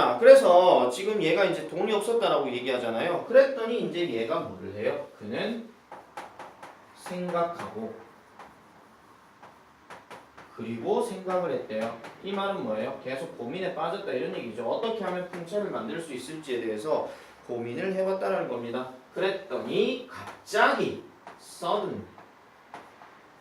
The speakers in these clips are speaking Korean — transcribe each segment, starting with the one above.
자, 그래서 지금 얘가 이제 돈이 없었다라고 얘기하잖아요. 그랬더니 이제 얘가 뭐를 해요? 그는 생각하고 그리고 생각을 했대요. 이 말은 뭐예요? 계속 고민에 빠졌다 이런 얘기죠. 어떻게 하면 풍차를 만들 수 있을지에 대해서 고민을 해왔다라는 겁니다. 그랬더니 갑자기 sudden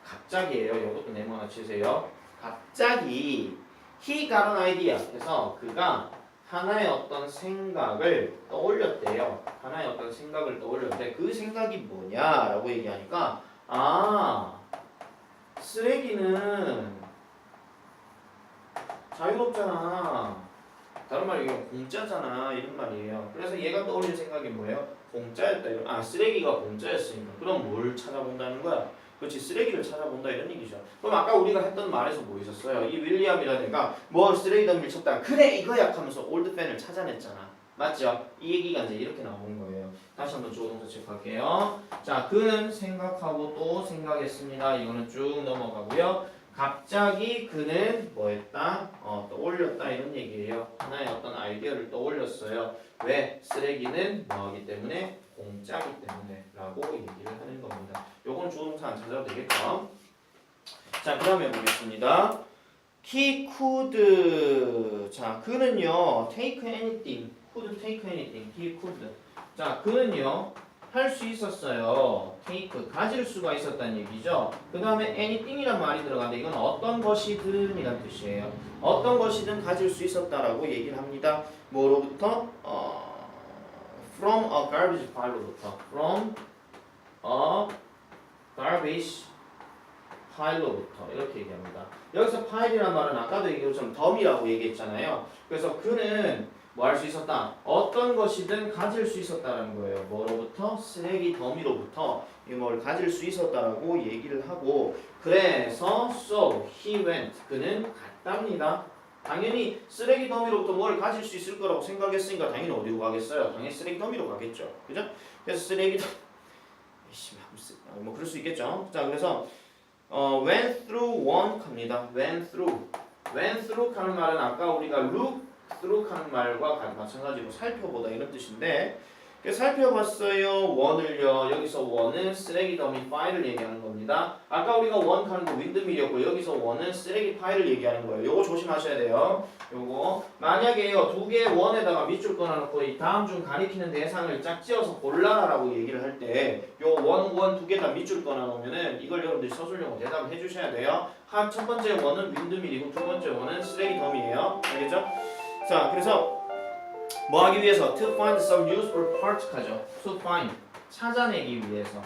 갑자기예요. 이것도 네모 하나 치세요. 갑자기 he got an idea 해서 그가 하나의 어떤 생각을 떠올렸대요. 하나의 어떤 생각을 떠올렸는데 그 생각이 뭐냐라고 얘기하니까 아 쓰레기는 자유롭잖아. 다른 이게 공짜잖아 이런 말이에요. 그래서 얘가 떠올린 생각이 뭐예요? 공짜였다. 아 쓰레기가 공짜였으니까 그럼 뭘 찾아본다는 거야? 그렇지 쓰레기를 찾아본다 이런 얘기죠. 그럼 아까 우리가 했던 말에서 뭐 있었어요? 이 윌리엄이라는 애가 뭐 쓰레기 덤비를 쳤다가 그래 이거야 하면서 올드 팬을 찾아냈잖아. 맞죠? 이 얘기가 이제 이렇게 나오는 거예요. 다시 한번 주어 동사 체크할게요. 자, 그는 생각하고 또 생각했습니다. 이거는 쭉 넘어가고요. 갑자기 그는 뭐 했다? 어, 떠올렸다 이런 얘기예요. 하나의 어떤 아이디어를 떠올렸어요. 왜? 쓰레기는 뭐하기 때문에? 공짜기 때문에 라고 얘기를 하는 겁니다. 요건 주어동사 안 찾아도 되겠죠? 자, 그 다음에 보겠습니다. He could 자, 그는요 take anything could take anything he could 자, 그는요 할 수 있었어요. take 가질 수가 있었다는 얘기죠. 그 다음에 anything이란 말이 들어가는데 이건 어떤 것이든이란 뜻이에요. 어떤 것이든 가질 수 있었다라고 얘기를 합니다. 뭐로부터? 어, from a garbage pile로부터. from a garbage pile로부터 이렇게 얘기합니다. 여기서 파일이란 말은 아까도 얘기한 것처럼 덤이라고 얘기했잖아요. 그래서 그는 뭐 할 수 있었다? 어떤 것이든 가질 수 있었다라는 거예요. 뭐로부터? 쓰레기 더미로부터 이걸 가질 수 있었다라고 얘기를 하고 그래서 so he went 그는 갔답니다. 당연히 쓰레기 더미로부터 뭘 가질 수 있을 거라고 생각했으니까 당연히 어디로 가겠어요? 당연히 쓰레기 더미로 가겠죠. 그죠? 그래서 쓰레기 더 이씨, 뭐 그럴 수 있겠죠. 자, 그래서 어, went through one 갑니다. went through. went through 하는 말은 아까 우리가 look through 하는 말과 가- 마찬가지로 살펴보다 이런 뜻인데 살펴봤어요. 원을요. 여기서 원은 쓰레기 더미 파일을 얘기하는 겁니다. 아까 우리가 원 하는 거 윈드밀이었고 여기서 원은 쓰레기 파일을 얘기하는 거예요. 요거 조심하셔야 돼요. 요거 만약에요 두 개의 원에다가 밑줄 끊어놓고 이 다음 중 가리키는 대상을 짝지어서 골라라라고 얘기를 할 때 요 원 원 두 개 다 밑줄 끊어놓으면은 이걸 여러분들이 서술용어 대답을 해주셔야 돼요. 한 첫 번째 원은 윈드밀이고 두 번째 원은 쓰레기 덤이에요. 알겠죠? 자 그래서 뭐 하기 위해서 to find some useful part 하죠. to find 찾아내기 위해서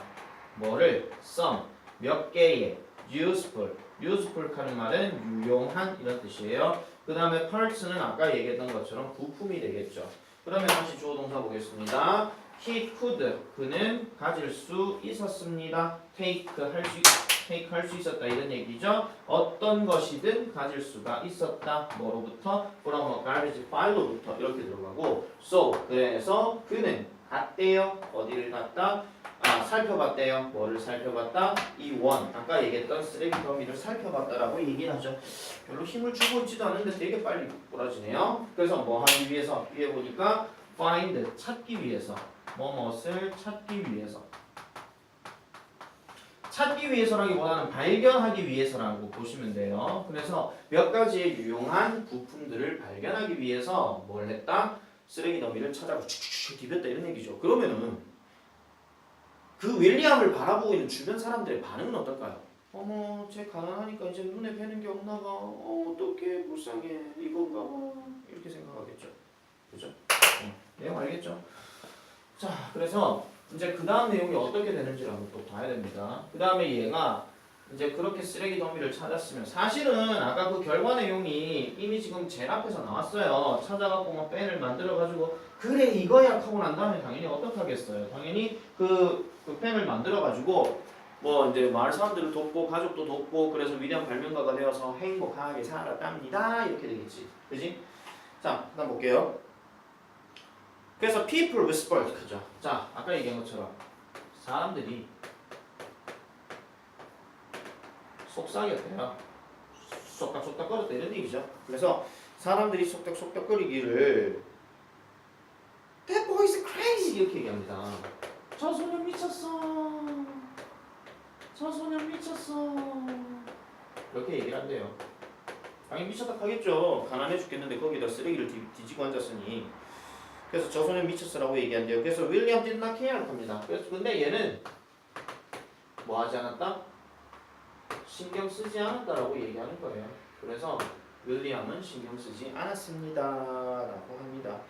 뭐를 some 몇 개의 useful useful 하는 말은 유용한 이런 뜻이에요. 그 다음에 parts는 아까 얘기했던 것처럼 부품이 되겠죠. 그 다음에 다시 주어 동사 보겠습니다. He could 그는 가질 수 있었습니다. take 할 수 take 할수 있었다 이런 얘기죠. 어떤 것이든 가질 수가 있었다. 뭐로부터 from a garbage file로부터 이렇게 들어가고 so 그래서 그는 갔대요. 어디를 갔다? 아 살펴봤대요. 뭐를 살펴봤다? 이 원 아까 얘기했던 쓰레기 더미를 살펴봤다라고 얘기를 하죠. 별로 힘을 주고 있지도 않은데 되게 빨리 꼬라지네요. 그래서 뭐 하기 위해서 위에 보니까 find 찾기 위해서 뭐뭇을 찾기 위해서 찾기 위해서라기 보다는 발견하기 위해서라고 보시면 돼요. 그래서 몇 가지의 유용한 부품들을 발견하기 위해서 뭘 했다? 쓰레기 더미를 찾아고 축축축 디뎠다 이런 얘기죠. 그러면은 그 윌리엄을 바라보고 있는 주변 사람들의 반응은 어떨까요? 어머, 쟤 가난하니까 이제 눈에 뵈는 게 없나 봐. 어, 어떡해, 불쌍해. 이건가 봐. 이렇게 생각하겠죠. 그죠? 어, 내용 알겠죠? 자, 그래서 이제 그 다음 내용이 어떻게 되는지를 한번 또 봐야 됩니다. 그 다음에 얘가 이제 그렇게 쓰레기 더미를 찾았으면 사실은 아까 그 결과 내용이 이미 지금 제 앞에서 나왔어요. 찾아갖고 막 펜을 만들어가지고 그래 이거야 하고 난 다음에 당연히 어떡하겠어요. 당연히 그, 그 펜을 만들어가지고 뭐 이제 마을 사람들을 돕고 가족도 돕고 그래서 위대한 발명가가 되어서 행복하게 살았답니다. 이렇게 되겠지. 그지? 자, 그다음 볼게요. 그래서 people whispered 그죠? 자, 아까 얘기한 것처럼 사람들이 속삭였대요. 쏙닥쏙닥거렸다 이런 얘기죠. 그래서 사람들이 속닥속닥거리기를 That boy is crazy 이렇게 얘기합니다. 저 소년 미쳤어. 저 소년 미쳤어. 이렇게 얘기를 한대요. 당연히 미쳤다 하겠죠. 가난해 죽겠는데 거기다 쓰레기를 뒤, 뒤지고 앉았으니. 그래서 저 소년 미쳤어라고 얘기한대요. 그래서 윌리엄 did not care 합니다. 그래서 근데 얘는 뭐 하지 않았다? 신경 쓰지 않았다라고 얘기하는 거예요. 그래서 윌리엄은 신경 쓰지 않았습니다라고 합니다.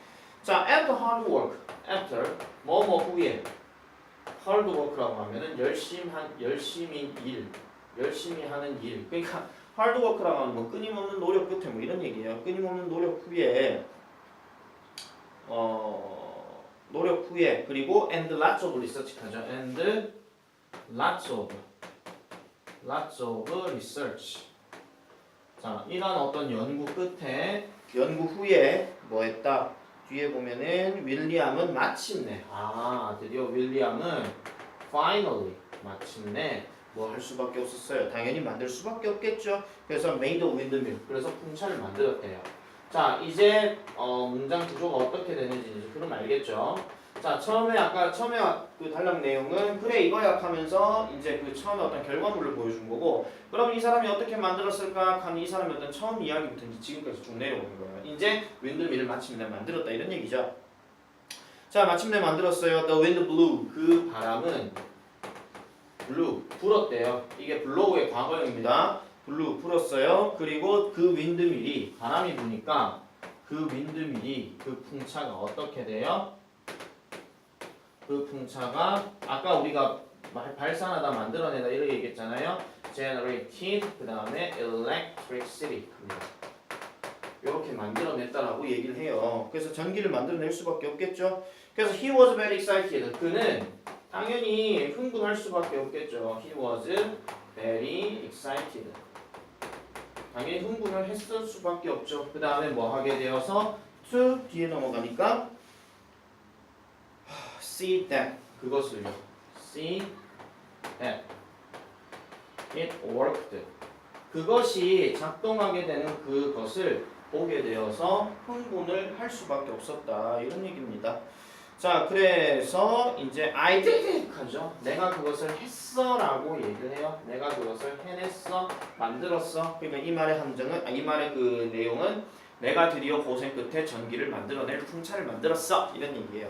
자, after hard work, after 뭐 뭐 후에 hard work라고 하면은 열심히 한 열심히 일, 열심히 하는 일. 그러니까 hard work라고 하면 뭐 끊임없는 노력 끝에 뭐 이런 얘기예요. 끊임없는 노력 후에 어 노력 후에 그리고 and lots of research 하죠. and lots of lots of research. 자, 이런 어떤 연구 끝에 연구 후에 뭐 했다? 뒤에 보면은 윌리엄은 마침내 아 드디어 윌리엄은 finally 마침내 뭐 할 수밖에 없었어요. 당연히 만들 수밖에 없겠죠. 그래서 made a windmill 그래서 풍차를 만들었대요. 자 이제 어, 문장 구조가 어떻게 되는지 그럼 알겠죠. 자 처음에 아까 처음에 그 단락 내용은 그래 이거야 하면서 이제 그 처음에 어떤 결과물을 보여준 거고 그럼 이 사람이 어떻게 만들었을까 하는 이 사람의 어떤 처음 이야기부터 이제 지금까지 쭉 내려오는 거예요. 이제 윈드밀을 마침내 만들었다 이런 얘기죠. 자 마침내 만들었어요. The wind blew 그 바람은 blew 불었대요. 이게 blow의 과거형입니다. Blew 불었어요. 그리고 그 윈드밀이 바람이 부니까 그 윈드밀이 그 풍차가 어떻게 돼요? 그 풍차가 아까 우리가 말- 발산하다 만들어내다 이렇게 얘기했잖아요. generated 그 다음에 electricity 이렇게 만들어냈다라고 얘기를 해요. 그래서 전기를 만들어낼 수밖에 없겠죠. 그래서 he was very excited. 그는 당연히 흥분할 수밖에 없겠죠. he was very excited. 당연히 흥분을 했을 수밖에 없죠. 그 다음에 뭐 하게 되어서 to 뒤에 넘어가니까 see that 그것을요. see that it worked. 그것이 작동하게 되는 그것을 보게 되어서 흥분을 할 수밖에 없었다 이런 얘기입니다. 자 그래서 이제 I did 하죠. 내가 그것을 했어라고 얘기를 해요. 내가 그것을 해냈어, 만들었어. 그러니까 이 말의 함정은 아, 이 말의 그 내용은 내가 드디어 고생 끝에 전기를 만들어낼 풍차를 만들었어 이런 얘기예요.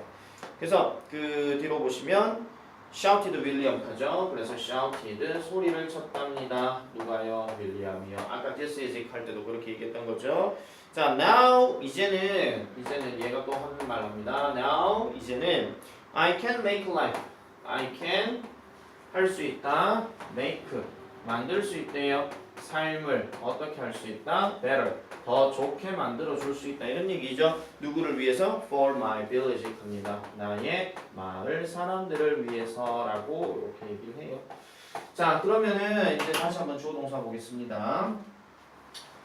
그래서 그 뒤로 보시면 shouted 윌리엄 하죠. 그래서 shouted 소리를 쳤답니다. 누가요? 윌리엄이요. 아까 this is it 할 때도 그렇게 얘기했던 거죠. 자, now 이제는 이제는 얘가 또 하는 말 합니다. Now 이제는 I can make life. I can 할 수 있다. make 만들 수 있대요. 삶을 어떻게 할 수 있다? better 더 좋게 만들어 줄 수 있다 이런 얘기죠. 누구를 위해서? for my village 합니다. 나의 마을 사람들을 위해서라고 이렇게 얘기를 해요. 자 그러면은 이제 다시 한번 주어 동사 보겠습니다.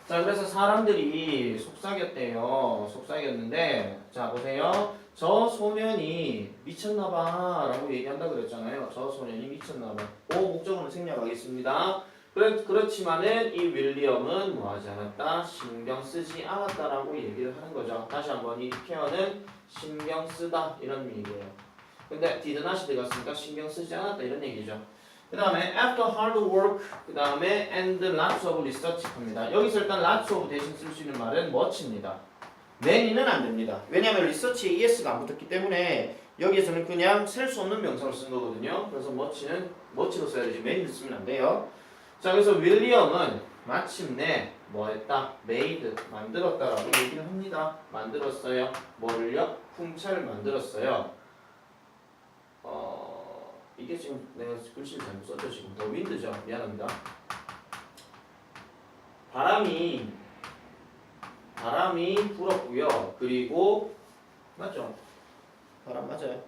자 그래서 사람들이 속삭였대요. 속삭였는데 자 보세요. 저 소년이 미쳤나봐 라고 얘기한다 그랬잖아요. 저 소년이 미쳤나봐. 오 목적어는 생략하겠습니다. 그렇, 그렇지만은 이 윌리엄은 뭐 하지 않았다? 신경 쓰지 않았다라고 얘기를 하는 거죠. 다시 한번 이 케어는 신경 쓰다 이런 얘기예요. 근데 did not이 들어갔으니까 신경 쓰지 않았다 이런 얘기죠. 그 다음에 after hard work 그 다음에 and lots of research 합니다. 여기서 일단 lots of 대신 쓸 수 있는 말은 much입니다. many는 안 됩니다. 왜냐하면 research에 es가 안 붙었기 때문에 여기에서는 그냥 셀수 없는 명사로 쓴 거거든요. 그래서 much는 much로 써야 되지 many를 쓰면 안 돼요. 자 그래서 윌리엄은 마침내 뭐 했다? made 만들었다라고 얘기를 합니다. 만들었어요. 뭐를요? 풍차를 만들었어요. 어 이게 지금 내가 글씨를 잘못 썼죠 지금 더 윈드죠 미안합니다. 바람이 바람이 불었고요. 그리고 맞죠? 바람 맞아요.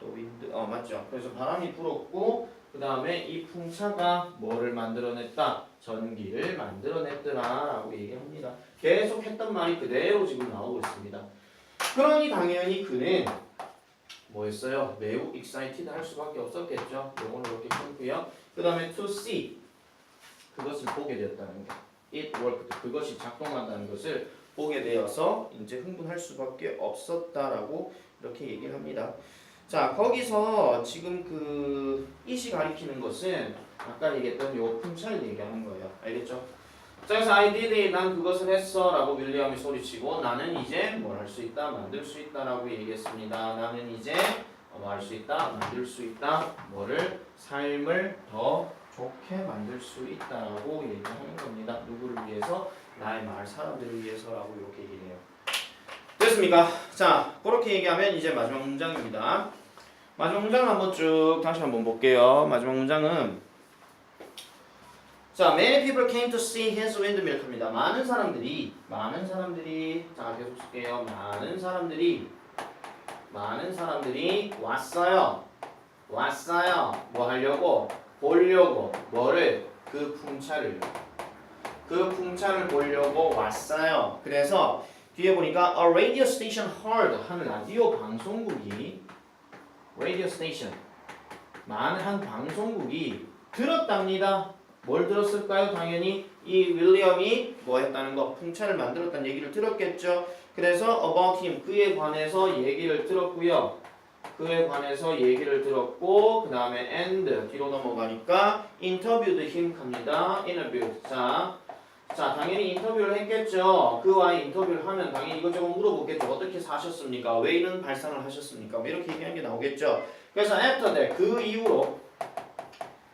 더 윈드 어 맞죠? 그래서 바람이 불었고 그 다음에 이 풍차가 뭐를 만들어냈다? 전기를 만들어냈더라라고 얘기합니다. 계속 했던 말이 그대로 지금 나오고 있습니다. 그러니 당연히 그는 뭐였어요? 매우 excited 할 수밖에 없었겠죠. 요거는 이렇게 끊고요. 그 다음에 to see 그것을 보게 되었다는 거. It worked 그것이 작동한다는 것을 보게 되어서 이제 흥분할 수밖에 없었다라고 이렇게 얘기를 합니다. 자 거기서 지금 그 이시 가리키는 것은 아까 얘기했던 요 품차를 얘기하는 거예요. 알겠죠? 자 그래서 I did it, 난 그것을 했어 라고 윌리엄이 소리치고 나는 이제 뭘 할 수 있다, 만들 수 있다 라고 얘기했습니다. 나는 이제 뭐 할 수 있다, 만들 수 있다, 뭐를 삶을 더 좋게 만들 수 있다라고 얘기하는 겁니다. 누구를 위해서? 나의 말 사람들을 위해서라고 이렇게 얘기해요. 됐습니까? 자, 그렇게 얘기하면 이제 마지막 문장입니다. 마지막 문장 한번 쭉 다시 한번 볼게요. 마지막 문장은 자, many people came to see his windmill 합니다. 많은 사람들이 많은 사람들이 자 계속 쓸게요. 많은 사람들이 많은 사람들이 왔어요. 왔어요. 뭐 하려고? 보려고 뭐를 그 풍차를 그 풍차를 보려고 왔어요. 그래서 뒤에 보니까 a radio station heard 한 라디오 방송국이 radio station 많은 한 방송국이 들었답니다. 뭘 들었을까요? 당연히 이 윌리엄이 뭐 했다는 거 풍차를 만들었다는 얘기를 들었겠죠. 그래서 about him 그에 관해서 얘기를 들었고요. 그에 관해서 얘기를 들었고 그 다음에 and 뒤로 넘어가니까 interviewed him 합니다. interviewed 자, 자 당연히 인터뷰를 했겠죠. 그와의 인터뷰를 하면 당연히 이것저것 물어보겠죠. 어떻게 사셨습니까? 왜 이런 발상을 하셨습니까? 뭐 이렇게 얘기하는 게 나오겠죠. 그래서 after that 그 이후로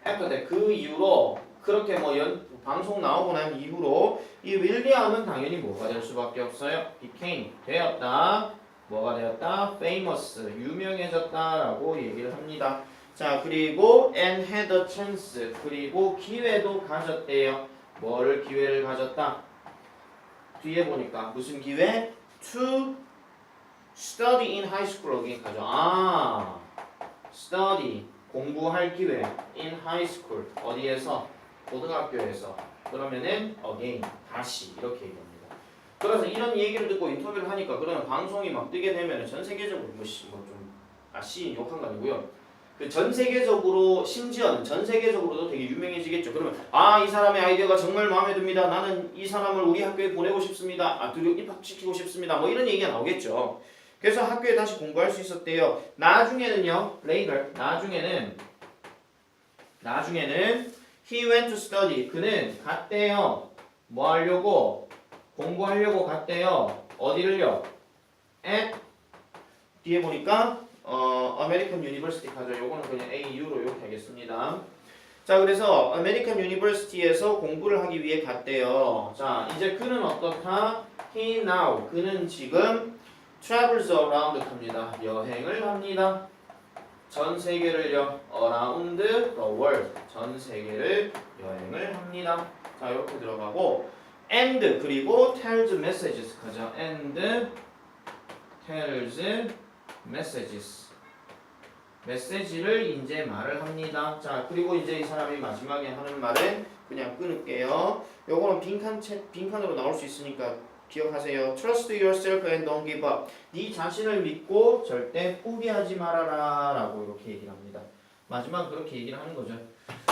after that 그 이후로 그렇게 뭐 연, 방송 나오고 난 이후로 이 윌리엄은 당연히 뭐가 될 수밖에 없어요. became 되었다. 뭐가 되었다? famous 유명해졌다라고 얘기를 합니다. 자 그리고 and had a chance 그리고 기회도 가졌대요. 뭐를 기회를 가졌다? 뒤에 보니까 무슨 기회? to study in high school 여기 가죠. 아 study 공부할 기회 in high school 어디에서? 고등학교에서 그러면은 again 다시 이렇게 얘기합니다. 그래서 이런 얘기를 듣고 인터뷰를 하니까 그러면 방송이 막 뜨게 되면 전 세계적으로 뭐좀 아씨 욕한 거 아니고요. 그 전 세계적으로 심지어는 전 세계적으로도 되게 유명해지겠죠. 그러면 아 이 사람의 아이디어가 정말 마음에 듭니다. 나는 이 사람을 우리 학교에 보내고 싶습니다. 아 들여 입학시키고 싶습니다. 뭐 이런 얘기가 나오겠죠. 그래서 학교에 다시 공부할 수 있었대요. 나중에는요, later 나중에는 나중에는 he went to study 그는 갔대요. 뭐 하려고 공부하려고 갔대요. 어디를요? at 뒤에 보니까 어 아메리칸 유니버시티 가죠. 요거는 그냥 AU로 이렇게 하겠습니다. 자 그래서 아메리칸 유니버시티에서 공부를 하기 위해 갔대요. 자 이제 그는 어떻다? He now 그는 지금 travels around 합니다. 여행을 합니다. 전 세계를요 around the world 전 세계를 여행을 합니다. 자 이렇게 들어가고 and 그리고 tells messages 가죠. and tells messages 메시지를 이제 말을 합니다. 자 그리고 이제 이 사람이 마지막에 하는 말은 그냥 끊을게요. 요거는 빈칸 채, 빈칸으로 나올 수 있으니까 기억하세요. Trust yourself and don't give up. 네 자신을 믿고 절대 포기하지 말아라 라고 이렇게 얘기를 합니다. 마지막 그렇게 얘기를 하는 거죠.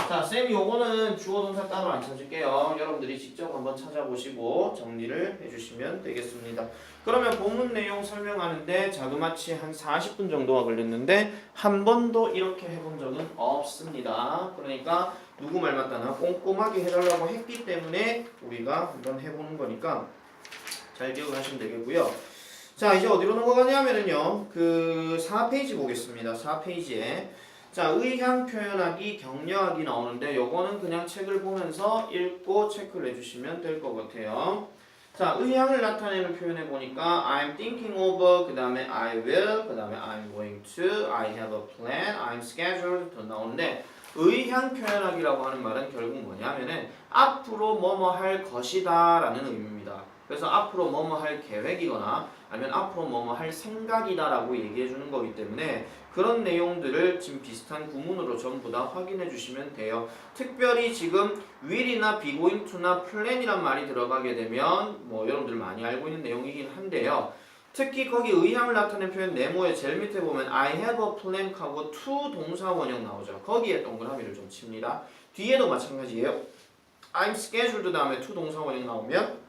자, 쌤 요거는 주어 동사 따로 안 찾을게요. 여러분들이 직접 한번 찾아보시고 정리를 해주시면 되겠습니다. 그러면 본문 내용 설명하는데 자그마치 한 40분 정도가 걸렸는데 한 번도 이렇게 해본 적은 없습니다. 그러니까 누구 말 맞다나 꼼꼼하게 해달라고 했기 때문에 우리가 한번 해보는 거니까 잘 기억을 하시면 되겠고요. 자 이제 어디로 넘어가냐면은요 그 4페이지 보겠습니다. 4페이지에 자 의향 표현하기 격려하기 나오는데 요거는 그냥 책을 보면서 읽고 체크를 해주시면 될 것 같아요. 자 의향을 나타내는 표현에 보니까 I'm thinking over 그 다음에 I will 그 다음에 I'm going to I have a plan I'm scheduled 또 나오는데 의향 표현하기라고 하는 말은 결국 뭐냐면은 앞으로 뭐뭐 할 것이다 라는 의미입니다. 그래서 앞으로 뭐뭐 할 계획이거나 아니면 앞으로 뭐뭐 할 생각이다라고 얘기해 주는 거기 때문에 그런 내용들을 지금 비슷한 구문으로 전부 다 확인해 주시면 돼요. 특별히 지금 will이나 be going to나 plan이란 말이 들어가게 되면 뭐 여러분들 많이 알고 있는 내용이긴 한데요. 특히 거기 의향을 나타낸 표현 네모의 제일 밑에 보면 I have a plan 하고 to 동사 원형 나오죠. 거기에 동그라미를 좀 칩니다. 뒤에도 마찬가지예요. I'm scheduled 다음에 to 동사 원형 나오면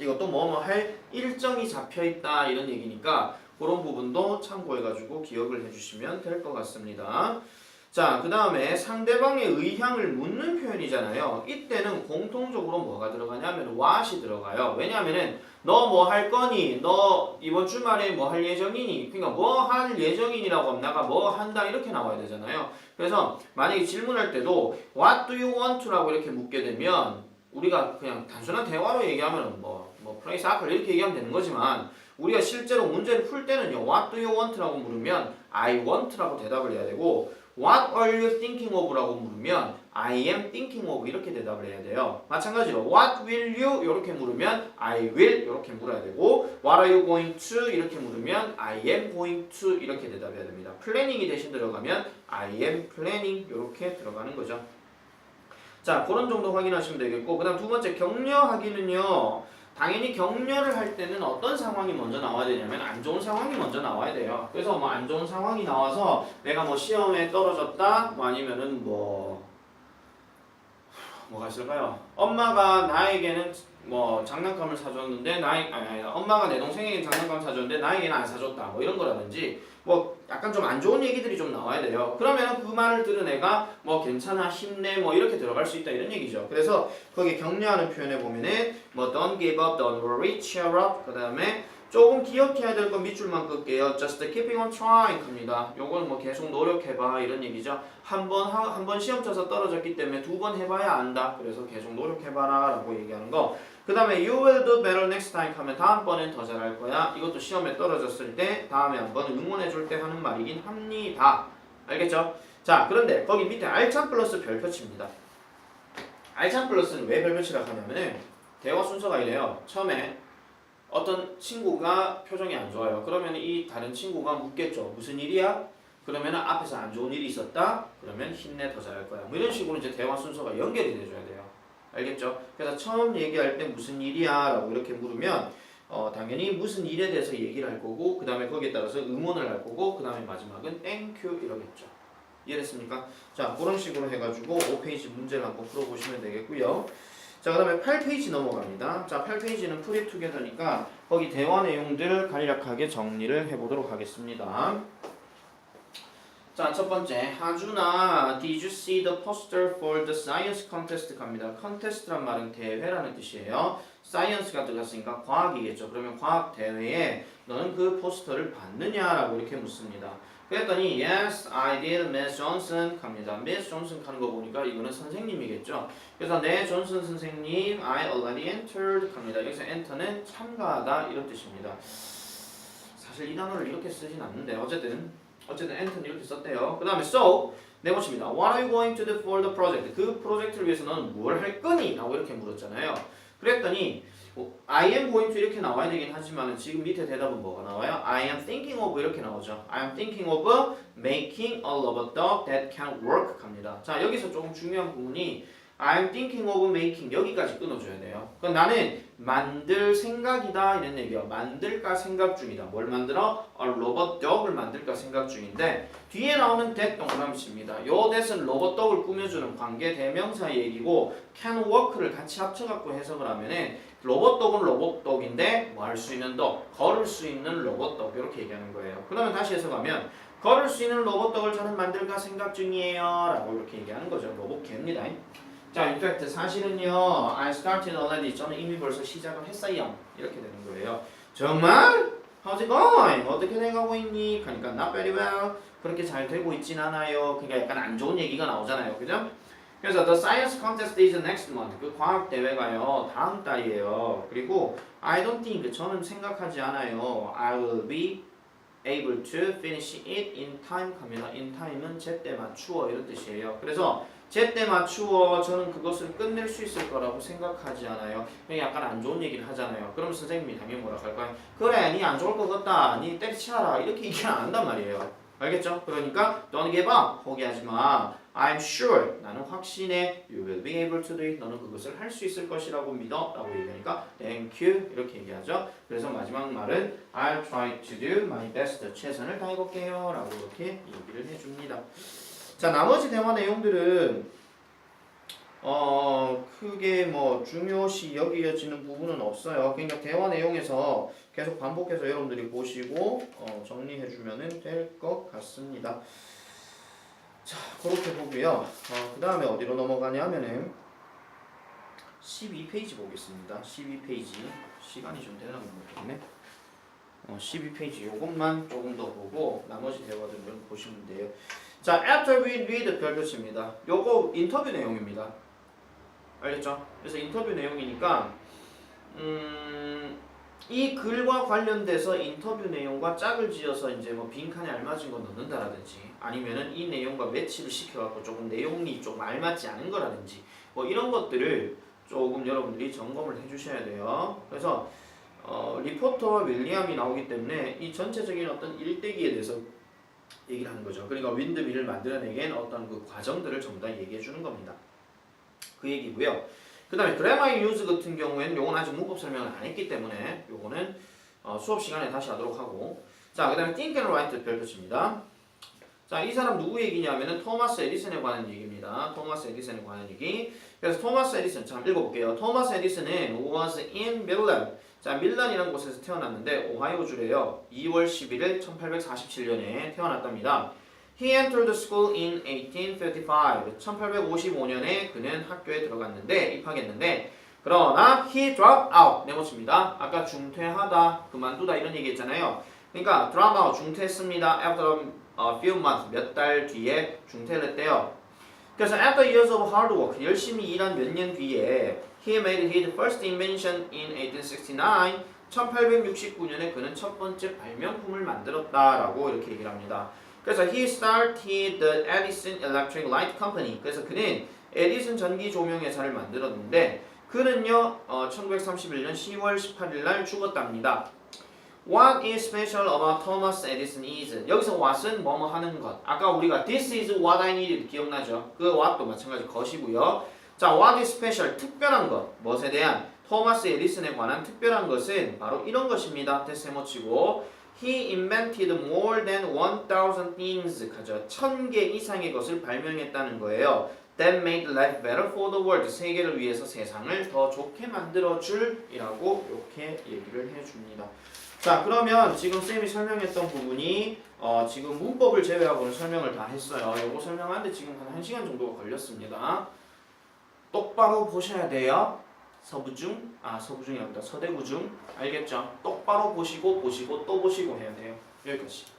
이것도 뭐뭐 할 일정이 잡혀 있다 이런 얘기니까 그런 부분도 참고해가지고 기억을 해주시면 될 것 같습니다. 자, 그 다음에 상대방의 의향을 묻는 표현이잖아요. 이때는 공통적으로 뭐가 들어가냐면 what이 들어가요. 왜냐하면은 너 뭐 할 거니? 너 이번 주말에 뭐 할 예정이니? 그러니까 뭐 할 예정이니라고 하면 나가 뭐 한다 이렇게 나와야 되잖아요. 그래서 만약에 질문할 때도 what do you want to라고 이렇게 묻게 되면 우리가 그냥 단순한 대화로 얘기하면 뭐, 뭐 플레이 사클 이렇게 얘기하면 되는 거지만 우리가 실제로 문제를 풀 때는요 what do you want라고 물으면 I want라고 대답을 해야 되고 What are you thinking of라고 물으면 I am thinking of 이렇게 대답을 해야 돼요. 마찬가지로 What will you 이렇게 물으면 I will 이렇게 물어야 되고 What are you going to 이렇게 물으면 I am going to 이렇게 대답해야 됩니다. 플래닝이 대신 들어가면 I am planning 이렇게 들어가는 거죠. 자 그런 정도 확인하시면 되겠고 그 다음 두 번째 격려하기는요 당연히 격려를 할 때는 어떤 상황이 먼저 나와야 되냐면 안 좋은 상황이 먼저 나와야 돼요. 그래서 뭐 안 좋은 상황이 나와서 내가 뭐 시험에 떨어졌다? 뭐 아니면은 뭐 뭐가 있을까요? 엄마가 나에게는 뭐 장난감을 사줬는데 나이 아니, 아니 엄마가 내 동생에게 장난감 사줬는데 나에게는 안 사줬다. 뭐 이런 거라든지 뭐 약간 좀 안 좋은 얘기들이 좀 나와야 돼요. 그러면 그 말을 들은 애가 뭐 괜찮아 힘내 뭐 이렇게 들어갈 수 있다 이런 얘기죠. 그래서 거기 격려하는 표현에 보면은 뭐 don't give up, don't worry, cheer up 그 다음에 조금 기억해야 될 건 밑줄만 끌게요. Just keeping on trying 합니다. 요건 뭐 계속 노력해봐 이런 얘기죠. 한번 한 번 시험 쳐서 떨어졌기 때문에 두 번 해봐야 안다. 그래서 계속 노력해봐라 라고 얘기하는 거. 그 다음에 you will do better next time 하면 다음번엔 더 잘할 거야. 이것도 시험에 떨어졌을 때 다음에 한번 응원해 줄 때 하는 말이긴 합니다. 알겠죠? 자 그런데 거기 밑에 알찬 플러스 별표치입니다. 알찬 플러스는 왜 별표치라고 하냐면은 대화 순서가 이래요. 처음에 어떤 친구가 표정이 안 좋아요. 그러면 이 다른 친구가 묻겠죠. 무슨 일이야? 그러면 앞에서 안 좋은 일이 있었다? 그러면 힘내 더 잘할 거야. 뭐 이런 식으로 이제 대화 순서가 연결이 돼줘야 돼요. 알겠죠? 그래서 처음 얘기할 때 무슨 일이야? 라고 이렇게 물으면 어, 당연히 무슨 일에 대해서 얘기를 할 거고 그 다음에 거기에 따라서 응원을 할 거고 그 다음에 마지막은 땡큐 이러겠죠. 이해됐습니까? 자 그런 식으로 해가지고 5페이지 문제를 한번 풀어보시면 되겠고요. 자, 그 다음에 8페이지 넘어갑니다. 자, 8페이지는 프리투게더니까 거기 대화 내용들을 간략하게 정리를 해보도록 하겠습니다. 자, 첫 번째. 하준아, did you see the poster for the science contest? 갑니다. contest란 말은 대회라는 뜻이에요. science가 들어갔으니까 과학이겠죠. 그러면 과학 대회에 너는 그 포스터를 봤느냐라고 이렇게 묻습니다. 그랬더니 yes, I did, Miss Johnson 갑니다. Miss Johnson 하는 거 보니까 이거는 선생님이겠죠. 그래서 네, 존슨 선생님, I already entered 갑니다. 여기서 enter는 참가하다 이런 뜻입니다. 사실 이 단어를 이렇게 쓰진 않는데 어쨌든 어쨌든 enter는 이렇게 썼대요. 그 다음에 so 네모칩니다. What are you going to do for the project? 그 프로젝트를 위해서 너는 뭘 할 거니? 라고 이렇게 물었잖아요. 그랬더니 뭐, I am going to 이렇게 나와야 되긴 하지만 지금 밑에 대답은 뭐가 나와요? I am thinking of 이렇게 나오죠. I am thinking of making a rubber dog that can work 갑니다. 자 여기서 조금 중요한 부분이 I am thinking of making 여기까지 끊어줘야 돼요. 그럼 나는 만들 생각이다 이런 얘기야. 만들까 생각 중이다. 뭘 만들어? A robot dog을 만들까 생각 중인데 뒤에 나오는 that 칩니다. 요 that은 로봇 덕을 꾸며주는 관계 대명사 얘기고 can work를 같이 합쳐갖고 해석을 하면은 로봇 덕은 로봇 덕인데 뭐 할 수 있는 덕, 걸을 수 있는 로봇 덕 이렇게 얘기하는 거예요. 그러면 다시 해석하면 걸을 수 있는 로봇 덕을 저는 만들까 생각 중이에요 라고 이렇게 얘기하는 거죠. 로봇 개입니다. 자, in fact 사실은요, I started already. 저는 이미 벌써 시작을 했어요. 이렇게 되는 거예요. 정말? How's it going? 어떻게 돼가고 있니? 그러니까 not very well. 그렇게 잘 되고 있진 않아요. 그러니까 약간 안 좋은 얘기가 나오잖아요, 그죠? 그래서 the science contest is next month. 그 과학 대회가요 다음 달이에요. 그리고 I don't think 저는 생각하지 않아요. I will be able to finish it in time 합니다. in time은 제때 맞추어 이런 뜻이에요. 그래서 제때 맞추어 저는 그것을 끝낼 수 있을 거라고 생각하지 않아요. 약간 안 좋은 얘기를 하잖아요. 그럼 선생님이 당연히 뭐라 할까요? 그래, 니 안 좋을 것 같다. 니 때려치워라. 이렇게 얘기 안 한단 말이에요. 알겠죠? 그러니까 don't give up. 포기하지 마. I'm sure. 나는 확신해. You will be able to do it. 너는 그것을 할 수 있을 것이라고 믿어. 라고 얘기하니까 thank you. 이렇게 얘기하죠. 그래서 마지막 말은 I'll try to do my best. 최선을 다해볼게요. 라고 이렇게 얘기를 해줍니다. 자 나머지 대화 내용들은 어 크게 뭐 중요시 여겨지는 부분은 없어요. 그러니까 대화 내용에서 계속 반복해서 여러분들이 보시고 어, 정리해 주면은 될것 같습니다. 자 그렇게 보고요. 어, 그 다음에 어디로 넘어가냐면은 12페이지 보겠습니다. 12페이지 시간이 좀 되나 모르겠네. 어, 12페이지 요것만 조금 더 보고 나머지 대화들은 보시면 돼요. 자, after we read 별표치입니다. 요거 인터뷰 내용입니다. 알겠죠? 그래서 인터뷰 내용이니까 음, 이 글과 관련돼서 인터뷰 내용과 짝을 지어서 이제 뭐 빈칸에 알맞은 거 넣는다라든지 아니면은 이 내용과 매치를 시켜갖고 조금 내용이 좀 알맞지 않은 거라든지 뭐 이런 것들을 조금 여러분들이 점검을 해주셔야 돼요. 그래서 어, 리포터와 윌리엄이 나오기 때문에 이 전체적인 어떤 일대기에 대해서 얘기를 하는 거죠. 그러니까 윈드밀을 만들어내기엔 어떤 그 과정들을 전부 다 얘기해 주는 겁니다. 그 얘기고요. 그 다음에 그래마이 유즈 같은 경우에는 요건 아직 문법 설명을 안 했기 때문에 요거는 어, 수업 시간에 다시 하도록 하고 자, 그 다음에 think and 별표치입니다. 자, 이 사람 누구 얘기냐면은 토마스 에디슨에 관한 얘기입니다. 토마스 에디슨에 관한 얘기. 그래서 토마스 에디슨, 자, 읽어볼게요. 토마스 에디슨은 was in Milan. 자, 밀란이라는 곳에서 태어났는데 오하이오주래요. 2월 11일 1847년에 태어났답니다. He entered the school in 1855. 1855년에 그는 학교에 들어갔는데 입학했는데 그러나 he dropped out 네모칩니다. 아까 중퇴하다, 그만두다 이런 얘기 했잖아요. 그러니까 drop out 중퇴했습니다. After a few months 몇 달 뒤에 중퇴를 했대요. 그래서 after years of hard work 열심히 일한 몇 년 뒤에 he made his first invention in 1869 1869년에 그는 첫 번째 발명품을 만들었다라고 이렇게 얘기를 합니다. 그래서 he started the Edison Electric Light Company. 그래서 그는 에디슨 전기 조명 회사를 만들었는데 그는요 어, 1931년 10월 18일 날 죽었답니다. What is special about Thomas Edison is 여기서 what은 뭐뭐 하는 것. 아까 우리가 this is what I need 기억나죠? 그 what도 마찬가지 것이고요. 자, what is special 특별한 것. 무엇에 대한 토마스 에디슨에 관한 특별한 것은 바로 이런 것입니다. 대세모치고 He invented more than 1,000 things. 가죠. 천개 이상의 것을 발명했다는 거예요. That made life better for the world. 세계를 위해서 세상을 더 좋게 만들어 줄이라고 이렇게 얘기를 해줍니다. 자 그러면 지금 쌤이 설명했던 부분이 어, 지금 문법을 제외하고는 설명을 다 했어요. 요거 설명하는데 지금 한 1시간 정도가 걸렸습니다. 똑바로 보셔야 돼요. 서부중, 아 서부중이 아니다. 서대구중. 알겠죠? 똑바로 보시고 보시고 또 보시고 해야 돼요. 여기까지.